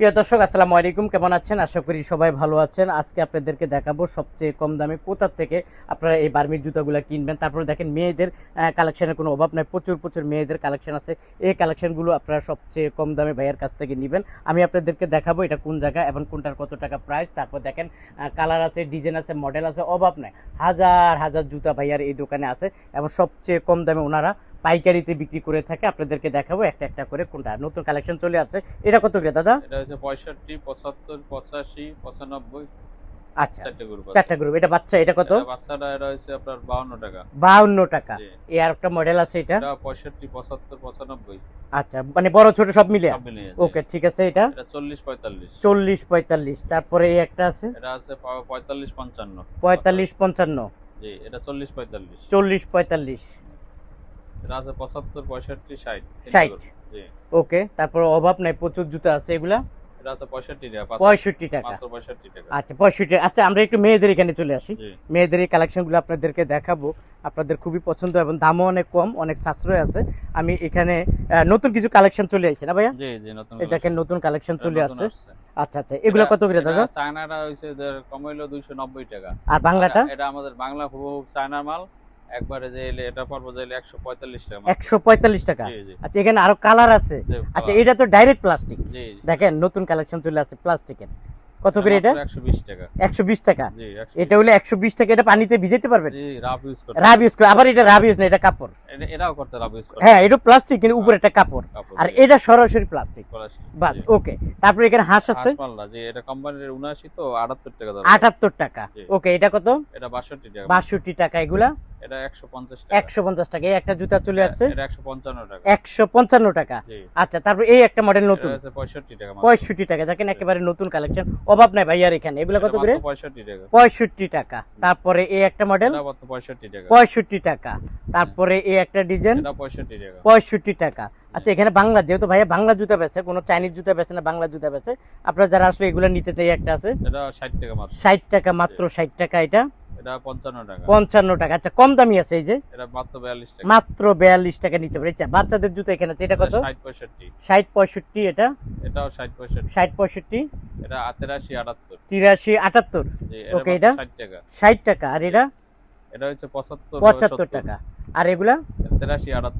প্রিয় দর্শক, আসসালামু আলাইকুম। কেমন আছেন? আশা করি সবাই ভালো আছেন। আজকে আপনাদেরকে দেখাবো সবচেয়ে কম দামে কোথার থেকে আপনারা এই বার্মির জুতাগুলো কিনবেন। তারপরে দেখেন, মেয়েদের কালেকশনের কোনো অভাব নাই। প্রচুর প্রচুর মেয়েদের কালেকশন আছে। এই কালেকশনগুলো আপনারা সবচেয়ে কম দামে ভাইয়ের কাছ থেকে নেবেন। আমি আপনাদেরকে দেখাবো এটা কোন জায়গা এবং কোনটার কত টাকা প্রাইস তারপর দেখেন কালার আছে ডিজাইন আছে মডেল আছে, অভাব নাই। হাজার হাজার জুতা ভাইয়ার এই দোকানে আছে এবং সবচেয়ে কম দামে ওনারা পাইকারিতে বিক্রি করে থাকে। আপনাদেরকে দেখাবো একটা একটা করে কোনটা। নতুন কালেকশন চলে আসছে। এটা কত করে দাদা? এটা হচ্ছে পঁয়ষট্টি পঁচাত্তর পঁচাশি পঁচানব্বই। আচ্ছা চারটে গ্রুপ এটা বাচ্চা এটা কত? বাচ্চাটা এটা হচ্ছে আপনার বাউন্ন টাকা। বাউন্ন টাকা। জি। এই আর একটা মডেল আছে এটা? এটা পঁয়ষট্টি পঁচাত্তর পঁচানব্বই। আচ্ছা মানে বড় ছোট সব মিলে ওকে ঠিক আছে এটা। এটা চল্লিশ পঁয়তাল্লিশ। চল্লিশ পঁয়তাল্লিশ। তারপরে এই একটা আছে? এটা আছে পা- পঁয়তাল্লিশ পঞ্চান্ন। পঁয়তাল্লিশ পঞ্চান্ন। জি এটা চল্লিশ পঁয়তাল্লিশ। চল্লিশ পঁয়তাল্লিশ। এটা আছে পঁচাত্তর পঁয়ষট্টি ষাট তিনটে 60 ওকে তারপর অভাব নাই প্রচুর জুতো আছে এগুলা? এটা আছে পঁয়ষট্টি টাকা পাঁচ- পঁয়ষট্টি টাকা। মাত্র পঁয়ষট্টি টাকা। আচ্ছা পঁয়ষট্টি আচ্ছা আমরা একটু মেয়েদের এখানে চলে আসি। মেয়েদের এই কালেকশনগুলো আপনাদেরকে দেখাবো। আপনাদের খুবই পছন্দ এবং দামও অনেক কম অনেক সাশ্রয় আছে। আমি এখানে নতুন কিছু কালেকশন চলে আসছে না ভাইয়া? জি জি নতুন দেখেন নতুন কালেকশন চলে আসছে। আচ্ছা আচ্ছা এগুলো কত করে দাদা? চায়নাটা হইছে কমাইলো দুইশো নব্বই টাকা। আর বাংলাটা? এটা আমাদের বাংলা হুবহু চায়নার মাল। একবারে যে এটা পড়ব যে একশো পঁয়তাল্লিশ টাকা মাত্র। একশো পঁয়তাল্লিশ টাকা? জি জি। আচ্ছা এখানে আরও কালার আছে? আচ্ছা এটা তো ডাইরেক্ট প্লাস্টিক দেখেন নতুন কালেকশন চলে আসছে প্লাস্টিকের কত করে এটা একশো বিশ টাকা। একশো বিশ টাকা? জি এটা হলো একশো বিশ টাকা এটা পানিতে ভিজাইতে পারবেন? জি রাব ইউজ করতে রাব ইউজ করে আবার এটা রাব ইউজ না এটা কাপড়। এটাও করতে রাব ইউজ করতে হ্যাঁ এটা প্লাস্টিক কিন্তু উপরে একটা কাপড়। আর এটা সরাসরি প্লাস্টিক বাস ওকে তারপরে এখানে হাঁস আছে? হাঁসপাল্লা, জি এটা কোম্পানির উনআশি তো আটাত্তর টাকা ধরো। আটাত্তর টাকা। ওকে এটা কত? এটা বাষট্টি টাকা। বাষট্টি টাকা এগুলা। এটা টাকা। একশো পঞ্চাশ টাকা। এই একটা জুতা চলে আসছে। এটা একশো পঞ্চান্ন টাকা। একশো পঞ্চান্ন টাকা। আচ্ছা তারপর এই একটা মডেল নতুন। হচ্ছে পঁয়ষট্টি টাকা মাত্র। পঁয়ষট্টি টাকা। দেখেন একেবারে নতুন কালেকশন অভাব নাই ভাইয়ার এখানে। এগুলো কত করে? মাত্র পঁয়ষট্টি টাকা। পঁয়ষট্টি টাকা। তারপরে এই একটা মডেল এটা টাকা। তারপরে এই একটা ডিজাইন এটা টাকা। আচ্ছা এখানে বাংলা যেহেতু ভাইয়া বাংলা জুতা বেছে কোনো চাইনিজ জুতা বেছে না বাংলা জুতা বেছে আপনারা যারা আসলে এগুলো নিতে চাই একটা আছে। এটা ষাট টাকা মাত্র। ষাট টাকা মাত্র ষাট টাকা এটা। এটা টাকা। টাকা। আচ্ছা কম দামি আছে এই যে? এটা মাত্র বিয়াল্লিশ টাকা। মাত্র বিয়াল্লিশ টাকা নিতে পারে। আচ্ছা বাচ্চাদের জুতো এখানে আছে এটা কত? এটা এটাও এটা এটা টাকা। আর এটা? এটা হচ্ছে পঁচাত্তর পঁচাত্তর টাকা। আর এগুলা?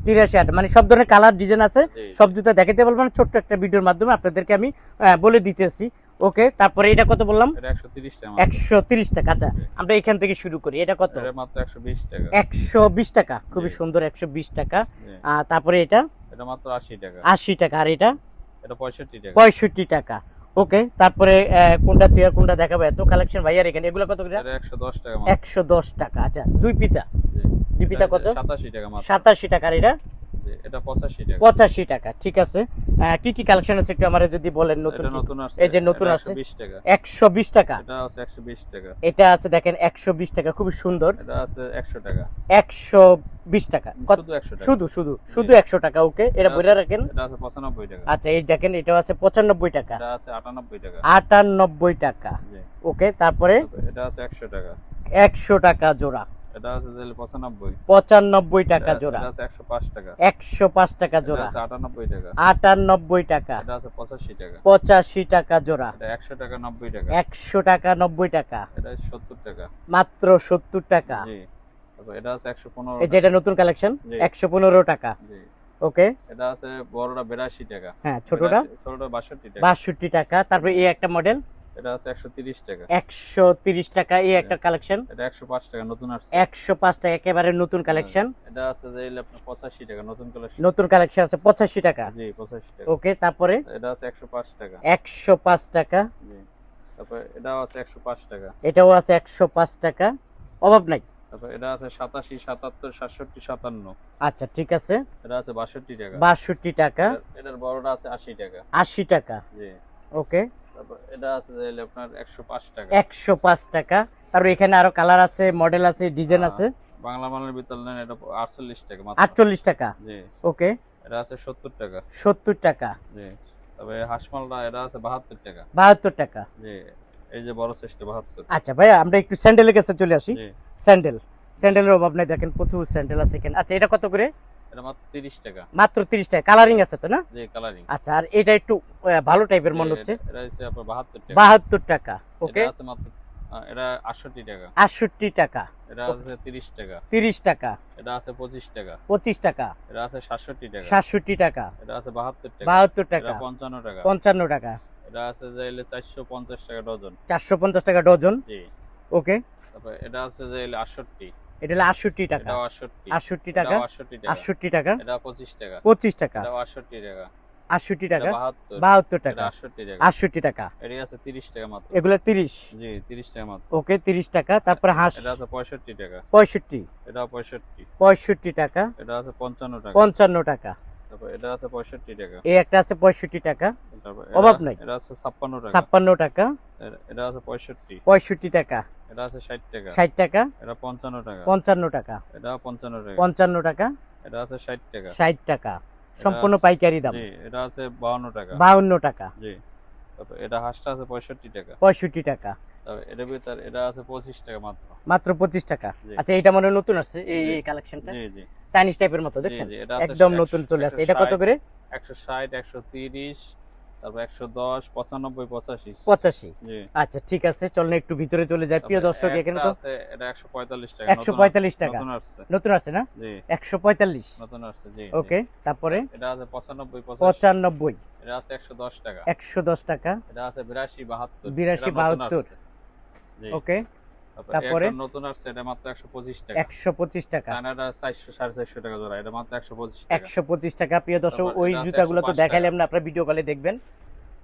তেরাশি আট মানে সব ধরনের কালার ডিজাইন আছে। সব জুতা দেখাতে বলব না ছোট্ট একটা ভিডিওর মাধ্যমে আপনাদেরকে আমি বলে দিতেছি। ওকে তারপরে এটা কত বললাম? একশো তিরিশ টাকা আচ্ছা আমরা এখান থেকে শুরু করি এটা কত? একশো বিশ টাকা। খুবই সুন্দর একশো বিশ টাকা। তারপরে এটা? মাত্র আশি টাকা। আশি টাকা আর এটা? পঁয়ষট্টি টাকা। ওকে তারপরে কোনটা তুই আর কোনটা দেখাবো? এত কালেকশন ভাইয়ার এখানে এগুলো কত একশো দশ টাকা একশো দশ টাকা আচ্ছা দুই পিতা দুই পিতা কত? সাতাশি টাকা সাতাশি টাকা আর এটা? এটা টাকা। ঠিক আছে। কি কি কালেকশন আছে একটু আমার যদি বলেন নতুন নতুন আসছে এই যে নতুন এটা 120 টাকা। টাকা? এটা আছে একশো বিশ টাকা। এটা আছে দেখেন টাকা খুবই সুন্দর। এটা আছে টাকা। একশো বিশ টাকা। শুধু একশো টাকা। শুধু শুধু শুধু জি। একশো টাকা ওকে? এটা এটা রাখেন। এটা আছে পঁচানব্বই টাকা। আচ্ছা এই দেখেন এটা আছে পঁচানব্বই টাকা। এটা আছে আটানব্বই টাকা। আটানব্বই টাকা। ওকে তারপরে? এটা আছে একশো টাকা। একশো টাকা জোড়া। এটা আছে তাহলে পঁচানব্বই। পঁচানব্বই টাকা জোড়া। এটা আছে একশো পাঁচ টাকা। একশো পাঁচ টাকা এটা আছে আটানব্বই টাকা। আটানব্বই টাকা। এটা আছে পঁচাশি টাকা। পঁচাশি টাকা জোড়া। এটা একশো টাকা নব্বই টাকা। একশো টাকা নব্বই টাকা। এটা সত্তর টাকা। মাত্র সত্তর টাকা। জি। এটা আছে এই যেটা নতুন কালেকশন? জি। একশো পনেরো টাকা। জি। ওকে। এটা আছে বড়টা বিরাশি টাকা। হ্যাঁ ছোটটা? ছোটটা বাষট্টি টাকা। বাষট্টি টাকা। তারপরে এই একটা মডেল? এটা আছে একশো তিরিশ টাকা। একশো তিরিশ টাকা এই একটা কালেকশন? এটা একশো পাঁচ টাকা নতুন আসছে। একশো পাঁচ টাকা একেবারে নতুন কালেকশন। এটা আছে যে টাকা নতুন কালেকশন। নতুন কালেকশন আছে পঁচাশি টাকা। জি পঁচাশি টাকা। ওকে তারপরে? এটা আছে একশো পাঁচ টাকা। একশো পাঁচ টাকা। জি তারপর এটাও আছে একশো পাঁচ টাকা। এটাও আছে একশো পাঁচ টাকা। অভাব নাই। তারপর এটা আছে সাতাশি সাতাত্তর সাতষট্টি সাতান্ন। আচ্ছা ঠিক আছে। এটা আছে বাষট্টি টাকা। বাষট্টি টাকা। এটার- বড়টা আছে আশি টাকা। আশি টাকা। জি। ওকে। তারপর এটা আছে যে আপনার একশো পাঁচ টাকা। একশো পাঁচ টাকা। তারপর এখানে আরও কালার আছে মডেল আছে ডিজাইন। আছে। বাংলা মালের ভিতর নেন এটা আটচল্লিশ টাকা মাত্র। আটচল্লিশ টাকা? জি। ওকে। এটা আছে টাকা। টাকা। জি। তবে হাঁসমালটা এটা আছে বাহাত্তর টাকা। বাহাত্তর টাকা। জি। এই যে বড় চেষ্টা বাহাত্তর। আচ্ছা ভাইয়া আমরা একটু স্যান্ডেলের কাছে চলে আসি। স্যান্ডেল স্যান্ডেলের অভাব নাই দেখেন প্রচুর স্যান্ডেল আছে এখানে। আচ্ছা এটা কত করে? এটা মাত্র টাকা। মাত্র তিরিশ টাকা। কালারিং আছে তো না? যে কালারিং আচ্ছা আর এটা একটু ভালো টাইপের মনে হচ্ছে? এটা হচ্ছে আপনার বাহাত্তর টাকা। বাহাত্তর টাকা ওকে এটা আছে মাত্র এটা আটষট্টি টাকা। আটষট্টি টাকা। এটা আছে তিরিশ টাকা। তিরিশ টাকা। এটা আছে পঁচিশ টাকা। পঁচিশ টাকা। এটা আছে সাতষট্টি টাকা। সাতষট্টি টাকা। এটা আছে টাকা। বাহাত্তর এটা টাকা। এটা আছে যাইলে চারশো পঞ্চাশ টাকা ডজন। চারশো পঞ্চাশ টাকা ডজন। জি। ওকে তারপর এটা আছে যাইলে আটষট্টি। এটা হলো আটষট্টি টাকা। আটষট্টি। টাকা। আটষট্টি টাকা। এটা পঁচিশ টাকা। পঁচিশ টাকা। আটষট্টি টাকা। আটষট্টি টাকা। বাহাত্তর। টাকা। আটষট্টি টাকা। আটষট্টি আছে তিরিশ টাকা মাত্র। এগুলো তিরিশ। টাকা ওকে তিরিশ টাকা। তারপরে হাঁস। পঁয়ষট্টি টাকা। পঁয়ষট্টি। এটাও পঁয়ষট্টি। পঁয়ষট্টি টাকা। এটা আছে পঞ্চান্ন টাকা। পঞ্চান্ন টাকা। এটা আছে পঁয়ষট্টি টাকা। এই একটা আছে পঁয়ষট্টি টাকা। অভাব এটা- নাই। এটা আছে ছাপ্পান্ন টাকা। ছাপ্পান্ন টাকা। এটা- এটা আছে পঁয়ষট্টি। পঁয়ষট্টি টাকা। এটা আছে ষাট টাকা। ষাট টাকা। এটা পঞ্চান্ন টাকা। পঞ্চান্ন টাকা। এটা পঞ্চান্ন টাকা। পঞ্চান্ন টাকা। এটা আছে ষাট টাকা। ষাট টাকা। সম্পূর্ণ পাইকারি দাম। জি এটা আছে বাউন্ন টাকা। বাউন্ন টাকা। জি। তারপর এটা হাঁসটা আছে পঁয়ষট্টি টাকা। পঁয়ষট্টি টাকা। তারপর এটার ভিতর এটা আছে পঁচিশ টাকা মাত্র। মাত্র পঁচিশ টাকা। আচ্ছা এটা মনে নতুন আসছে এই কালেকশনটা জি জি। চাইনিজ টাইপের মতো দেখছেন? এটা একদম নতুন চলে আসছে। এটা কত করে? একশো ষাট একশো তিরিশ তারপর একশো দশ পঁচানব্বই পঁচাশি। পঁচাশি। জি। আচ্ছা ঠিক আছে চলেন একটু ভিতরে চলে যায় প্রিয় দর্শক এখানে তো আছে এটা একশো পঁয়তাল্লিশ টাকা একশো নতুন পঁয়তাল্লিশ আসছে, টাকা। নতুন আসছে। নতুন আছে না? জি। একশো পঁয়তাল্লিশ। নতুন আসছে জি। ওকে তারপরে? এটা আছে পঁচানব্বই পঁচাশি। পঁচানব্বই। এটা আছে একশো দশ টাকা। একশো দশ টাকা। এটা আছে বিরাশি বাহাত্তর। বিরাশি, এটা নতুন বাহাত্তর। আসছে। জি। ওকে তারপর? নতুন আসছে এটা মাত্র একশো পঁচিশ টাকা। একশো পঁচিশ টাকা। চায়নাটা চারশো সাড়ে চারশো টাকা জোড়া এটা মাত্র একশো পঁচিশ টাকা। একশো পঁচিশ টাকা। প্রিয় দর্শক ওই জুতাগুলো তো দেখাইলাম না আপনার ভিডিও কলে দেখবেন।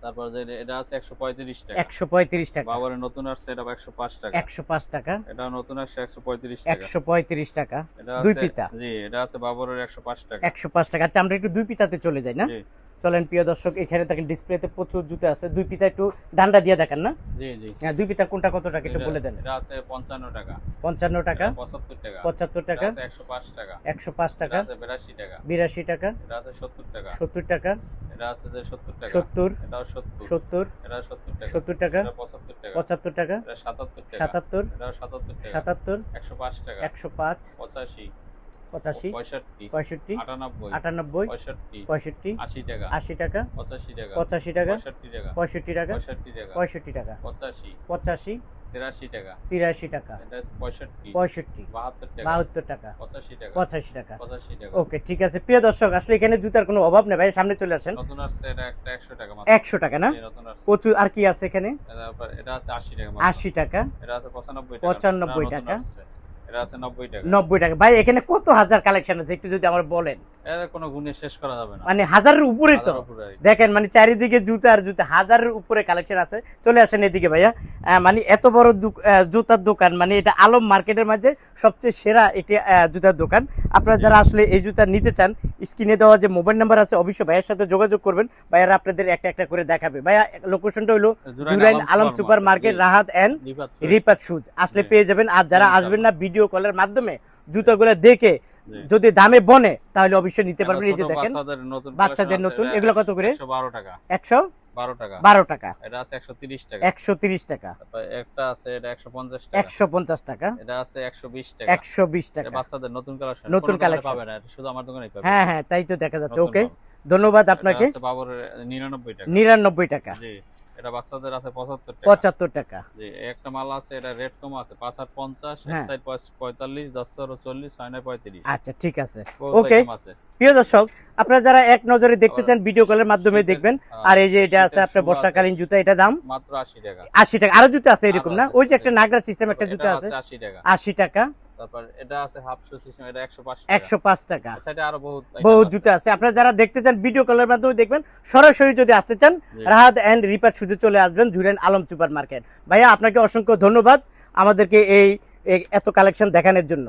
তারপর যে এটা আছে একশো পঁয়ত্রিশ টাকা। একশো পঁয়ত্রিশ টাকা। বাবারের নতুন আসছে এটা একশো পাঁচ টাকা। একশো পাঁচ টাকা। এটা নতুন আসছে একশো পঁয়ত্রিশ টাকা। একশো পঁয়ত্রিশ টাকা। দুই পিতা। জি এটা আছে বাবরের একশো পাঁচ টাকা। একশো পাঁচ টাকা। আচ্ছা আমরা একটু দুই পিতাতে চলে যাই না? জি। চলেন প্রিয় দর্শক এখানে দেখেন ডিসপ্লেতে প্রচুর জুতো আছে। দুই পিতা একটু ডান্ডা দিয়ে দেখেন না? জি জি। হ্যাঁ দুই পিতা কোনটা কত টাকা একটু বলে দেন। এটা আছে পঞ্চান্ন টাকা। পঞ্চান্ন টাকা? এটা পঁচাত্তর টাকা। পঁচাত্তর এটা টাকা? আছে একশো পাঁচ টাকা। একশো পাঁচ এটা টাকা? আছে বিরাশি টাকা। বিরাশি টাকা? এটা আছে সত্তর টাকা। সত্তর টাকা? এটা আছে যে সত্তর টাকা। সত্তর? এটাও সত্তর। সত্তর? এটা সত্তর টাকা। সত্তর টাকা? এটা পঁচাত্তর টাকা। পঁচাত্তর টাকা? এটা সাতাত্তর টাকা। সাতাত্তর? এটাও সাতাত্তর টাকা। সাতাত্তর? একশো পাঁচ টাকা। একশো পাঁচ? পঁচাশি পঁয়ষট্টি আটানব্বই পঁয়ষট্টি আশি টাকা আশি টাকা পঁচাশি টাকা পঁচাশি টাকা পঁয়ষট্টি টাকা পঁয়ষট্টি টাকা পঁচাশি পঁচাশি তিরাশি টাকা তিরাশি টাকা পঁয়ষট্টি পঁয়ষট্টি বাহাত্তর টাকা পঁচাশি টাকা পঁচাশি টাকা পঁচাশি টাকা। ওকে ঠিক আছে প্রিয় দর্শক আসলে এখানে জুতার কোনো অভাব নেই ভাই সামনে চলে আসেন। একশো টাকা মাত্র। একশো টাকা না? প্রচুর আর কি আছে এখানে? এটা আছে আশি টাকা। আশি টাকা। এটা আছে পঁচানব্বই টাকা। নব্বই টাকা। ভাই এখানে কত হাজার কালেকশন আছে একটু যদি আমার বলেন? এর কোনো গুণে শেষ করা যাবে না। মানে হাজারের উপরে তো। দেখেন মানে চারিদিকে জুতা আর জুতা হাজারের উপরে কালেকশন আছে। চলে আসেন এদিকে ভাইয়া। মানে এত বড় জুতার দোকান মানে এটা আলম মার্কেটের মাঝে সবচেয়ে সেরা জুতার দোকান। আপনারা যারা আসলে এই জুতা নিতে চান স্ক্রিনে দেওয়া যে মোবাইল নাম্বার আছে অবশ্যই ভাইয়ের সাথে যোগাযোগ করবেন। ভাইয়ারা আপনাদের একটা একটা করে দেখাবে। ভাইয়া লোকেশনটা হলো Jurain Alam super market. Rahat shoes আসলে পেয়ে যাবেন। আর যারা আসবেন না ভিডিও কলের মাধ্যমে জুতাগুলো দেখে। যদি দামে বনে তাহলে অবশ্যই নিতে পারবেন। এই যে দেখেন বাচ্চাদের নতুন এগুলো কত করে? 112 টাকা। একশো 12 টাকা। বারো টাকা। এটা আছে 130 টাকা। টাকা। একটা আছে এটা 150 টাকা। একশো পঞ্চাশ টাকা। এটা আছে 120 টাকা। একশো বিশ এটা টাকা। বাচ্চাদের নতুন কালেকশন নতুন এটা শুধু আমার দোকানেই হ্যাঁ হ্যাঁ তাই তো দেখা যাচ্ছে। ওকে ধন্যবাদ আপনাকে। আছে 99 টাকা। নিরানব্বই টাকা। জি। এটা বাচ্চাদের আছে 75 টাকা। পঁচাত্তর টাকা। জি একটা মাল আছে এটা রেট কম আছে 5 আর 50 এক হ্যাঁ। সাইড 45 10 আর 40 6 আর 35 আচ্ছা ঠিক আছে। ওকে প্রিয় দর্শক আপনারা যারা এক নজরে দেখতে চান ভিডিও কলের মাধ্যমে দেখবেন আর এই যে এটা আছে আপনার বর্ষাকালীন জুতা এটা দাম? মাত্র 80 টাকা। আশি টাকা। আরও জুতা আছে এরকম না? ওই যে একটা। নাগরা সিস্টেম একটা জুতা আছে। 80 টাকা। আশি টাকা। তারপর এটা আছে হাফ শু সিস্টেম এটা 105 টাকা। একশো পাঁচ টাকা। সেটা আরও বহুত বহুত। জুতা আছে। আপনারা যারা দেখতে চান ভিডিও কলের মাধ্যমে দেখবেন সরাসরি যদি আসতে চান রাহাত এন্ড রিপার শুধু চলে আসবেন জুরেন আলম সুপার মার্কেট ভাইয়া আপনাকে অসংখ্য ধন্যবাদ আমাদেরকে এই এত কালেকশন দেখানোর জন্য।